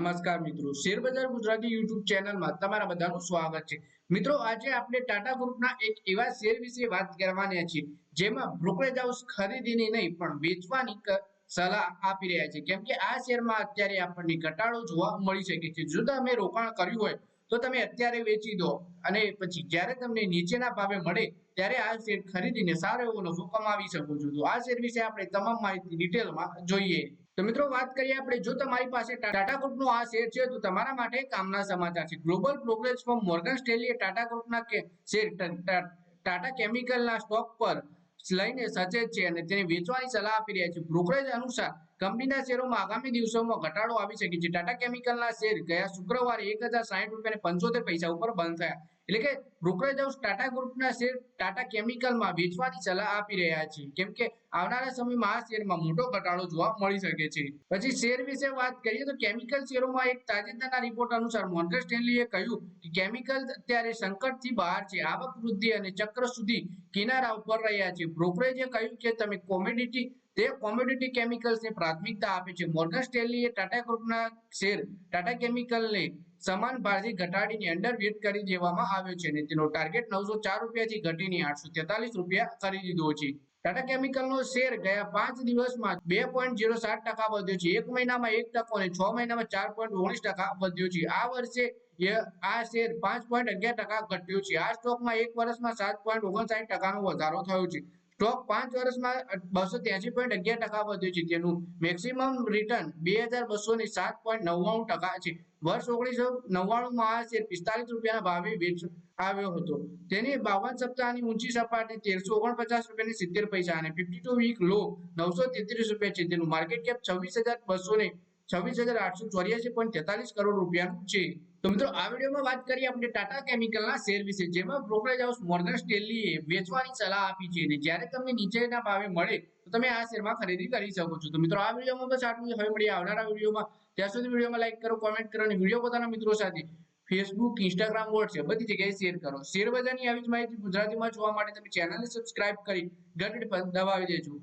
નમસ્કાર મિત્રો. શેરબજાર ગુજરાતી યુટ્યુબ ચેનલમાં તમારા બધાનું સ્વાગત છે. મિત્રો, આજે આપણે ટાટા ગ્રુપના એક એવા શેર વિશે વાત કરવાના છે જેમાં બ્રોકરેજ હાઉસ ખરીદીની નહીં, પણ વેચવાની સલાહ આપી રહ્યા છે. કેમ કે આ શેરમાં અત્યારે આપણને ઘટાડો જોવા મળી શકે છે. જો તમે રોકાણ કર્યું હોય, તો તમે અત્યારે વેચી દો. અને પછી જ્યારે તમને નીચેના ભાવે મળે, ત્યારે આ શેર ખરીદીને સારો એવો નફો કમાવી શકો છો. તો આ શેર વિશે આપણે તમામ માહિતી ડિટેલમાં જોઈએ. તો મિત્રો વાત કરીએ આપણે, જો તમારી પાસે ટાટા ગ્રુપનો આ શેર છે, તો તમારા માટે કામના સમાચાર છે. ગ્લોબલ પ્રોગ્રેસ ફોર્મ મોર્ગન સ્ટેલીએ ટાટા ગ્રુપના શેર ટાટા કેમિકલના સ્ટોક પર લઈને સચેત છે અને તેને વેચવાની સલાહ આપી રહ્યા છે. બ્રોકરેજ અનુસાર કંપનીના શેરોમાં આગામી દિવસોમાં ઘટાડો આવી શકે છે. ટાટા કેમિકલના શેર ગયા શુક્રવારે એક હજાર સાહીઠ રૂપિયા પંચોતેર પૈસા ઉપર બંધ થયા. એટલે કે બ્રોકરેજ હાઉસ ટાટા ગ્રુપના શેર ટાટા કેમિકલમાં વેચવાની સલાહ આપી રહ્યા છે. કેમ કે આવનારા સમયમાં આ શેરમાં મોટો ઘટાડો જોવા મળી શકે છે. પછી શેર વિશે વાત કરીએ તો કેમિકલ શેરોમાં એક તાજેતરના રિપોર્ટ અનુસાર મોર્ગન સ્ટેનલીએ કહ્યું કે કેમિકલ અત્યારે સંકટથી બહાર છે. આવક વૃદ્ધિ અને ચક્ર સુધી કિનારા ઉપર રહ્યા છે. બ્રોકરેજે કહ્યું કે તમે કોમોડિટી તે કોમોડિટી કેમિકલ્સને પ્રાથમિકતા આપે છે. મોર્ગન સ્ટેનલીએ ટાટા ગ્રુપના શેર, ટાટા કેમિકલને સમાન ભાવથી ઘટાડીને અંડરવેટ કરી દેવામાં આવ્યો છે અને તેનો ટાર્ગેટ નવસો ચાર રૂપિયાથી ઘટીને આઠસો તેતાલીસ રૂપિયા કરી દીધો છે. ટાટા કેમિકલનો શેર ગયા પાંચ દિવસમાં બે પોઈન્ટ ઝીરો સાત ટકા વધ્યો છે. એક મહિનામાં એક ટકો અને છ મહિનામાં ચાર પોઈન્ટ ઓગણીસ ટકા વધ્યો છે. આ વર્ષે આ શેર પાંચ પોઈન્ટ અગિયાર ટકા ઘટ્યો છે. આ સ્ટોકમાં એક વર્ષમાં સાત પોઈન્ટ ઓગણસાઠ ટકાનો વધારો થયો છે. સ્ટોક પાંચ વર્ષમાં બસો ત્યાસી પોઈન્ટ અગિયાર ટકા વધ્યું છે. તેનું મેક્સિમમ રિટર્ન બે હજાર બસો ને સાત પોઈન્ટ નવ્વાણું ટકા છે. વર્ષ ઓગણીસો નવ્વાણું માં આ શેર પિસ્તાલીસ રૂપિયાના ભાવે વેચ આવ્યો હતો. તેની બાવન સપ્તાહની ઊંચી સપાટી તેરસો ઓગણપચાસ રૂપિયાની સિત્તેર પૈસા અને ફિફ્ટી ટુ વીક લો નવસો તેત્રીસ રૂપિયા છે. તેનું માર્કેટ કેપ છવ્વીસ હજાર બસો ને છવ્વીસ હજાર આઠસો ચોર્યાસી પોઈન્ટ તેતાલીસ કરોડ રૂપિયાનું છે. તો મિત્રો, આ વિડીયોમાં વાત કરીએ આપણે ટાટા કેમિકલના શેર વિશે, જેમાં બ્રોકરેજ હાઉસ મોર્ગન સ્ટેનલીએ વેચવાની સલાહ આપી છે અને જ્યારે તમને નીચેના ભાવે મળે, તો તમે આ શેરમાં ખરીદી કરી શકો છો. તો મિત્રો, આ વિડીયોમાં બસ આટલું હવે મળીએ આવનારા વિડીયોમાં. ત્યાં સુધી વિડીયોમાં લાઈક કરો કોમેન્ટ કરો અને વીડિયો પોતાના મિત્રો સાથે ફેસબુક ઇન્સ્ટાગ્રામ વોટ્સએપ બધી જગ્યાએ શેર કરો. શેર બજારની આવી જ માહિતી ગુજરાતીમાં જોવા માટે તમે ચેનલને સબસ્ક્રાઇબ કરી ઘંટડી દબાવી દેજો.